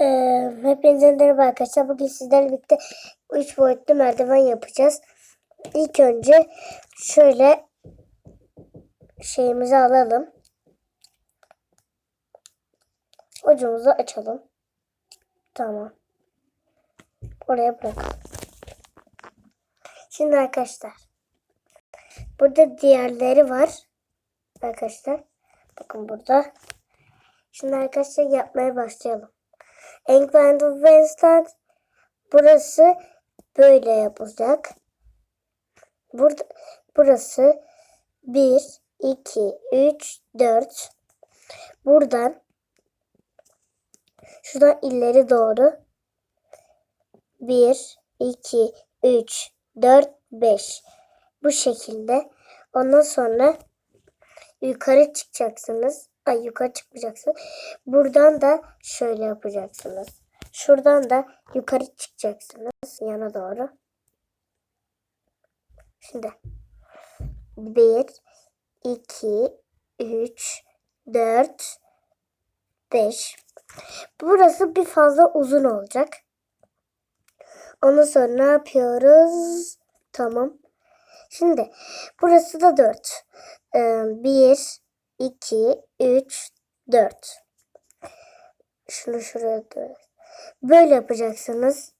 Ee, hepinize merhaba arkadaşlar. Bugün sizlerle birlikte 3 boyutlu merdiven yapacağız. İlk önce şöyle şeyimizi alalım. Ucumuzu açalım. Tamam. Oraya bırakalım. Şimdi arkadaşlar. Burada diğerleri var. Arkadaşlar. Bakın burada. Şimdi arkadaşlar yapmaya başlayalım. England Westland burası böyle yapılacak. Burada burası 1 2 3 4 buradan şuradan ileri doğru 1 2 3 4 5 bu şekilde ondan sonra yukarı çıkacaksınız. Ay yukarı çıkmayacaksınız. Buradan da şöyle yapacaksınız. Şuradan da yukarı çıkacaksınız yana doğru. Şimdi 1 2 3 4 5 Burası bir fazla uzun olacak. Ondan sonra ne yapıyoruz? Tamam. Şimdi burası da 4. 1 2 3 4 Şunu şuraya dur. Böyle yapacaksınız.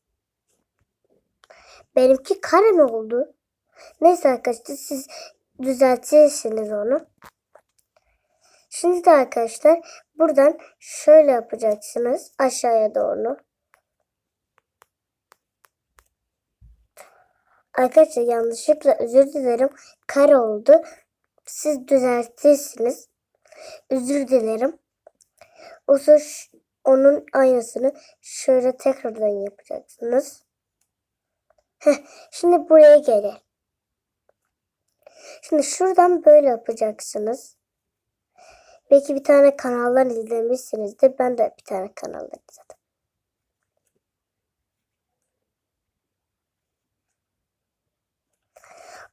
Benimki kare mi oldu? Neyse arkadaşlar siz düzeltirsiniz onu. Şimdi de arkadaşlar buradan şöyle yapacaksınız aşağıya doğru. Arkadaşlar yanlışlıkla özür dilerim. Kare oldu. Siz düzeltirsiniz. Özür dilerim. O onun aynısını şöyle tekrardan yapacaksınız. Heh, şimdi buraya gelin. Şimdi şuradan böyle yapacaksınız. Belki bir tane kanallar izlemişsinizdir. Ben de bir tane kanallar izledim.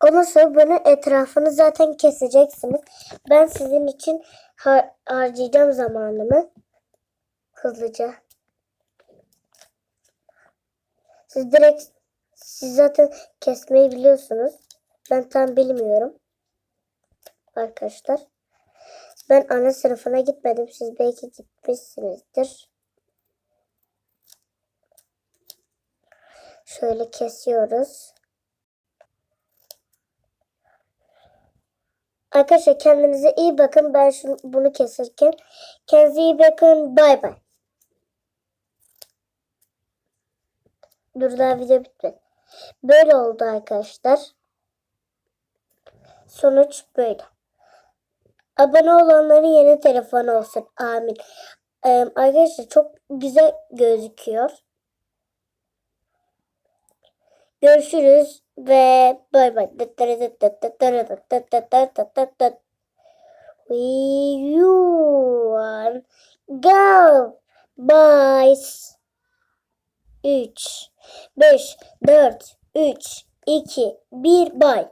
Ondan sonra bunun etrafını zaten keseceksiniz. Ben sizin için har- harcayacağım zamanımı. Hızlıca. Siz direkt siz zaten kesmeyi biliyorsunuz. Ben tam bilmiyorum. Arkadaşlar. Ben ana sınıfına gitmedim. Siz belki gitmişsinizdir. Şöyle kesiyoruz. Arkadaşlar kendinize iyi bakın. Ben şunu, bunu keserken. Kendinize iyi bakın. Bay bay. Dur daha video bitmedi. Böyle oldu arkadaşlar. Sonuç böyle. Abone olanların yeni telefonu olsun. Amin. Ee, arkadaşlar çok güzel gözüküyor. Görüşürüz ve bay bay. We you one go. Bye. 3 5 4 3 2 1 bay.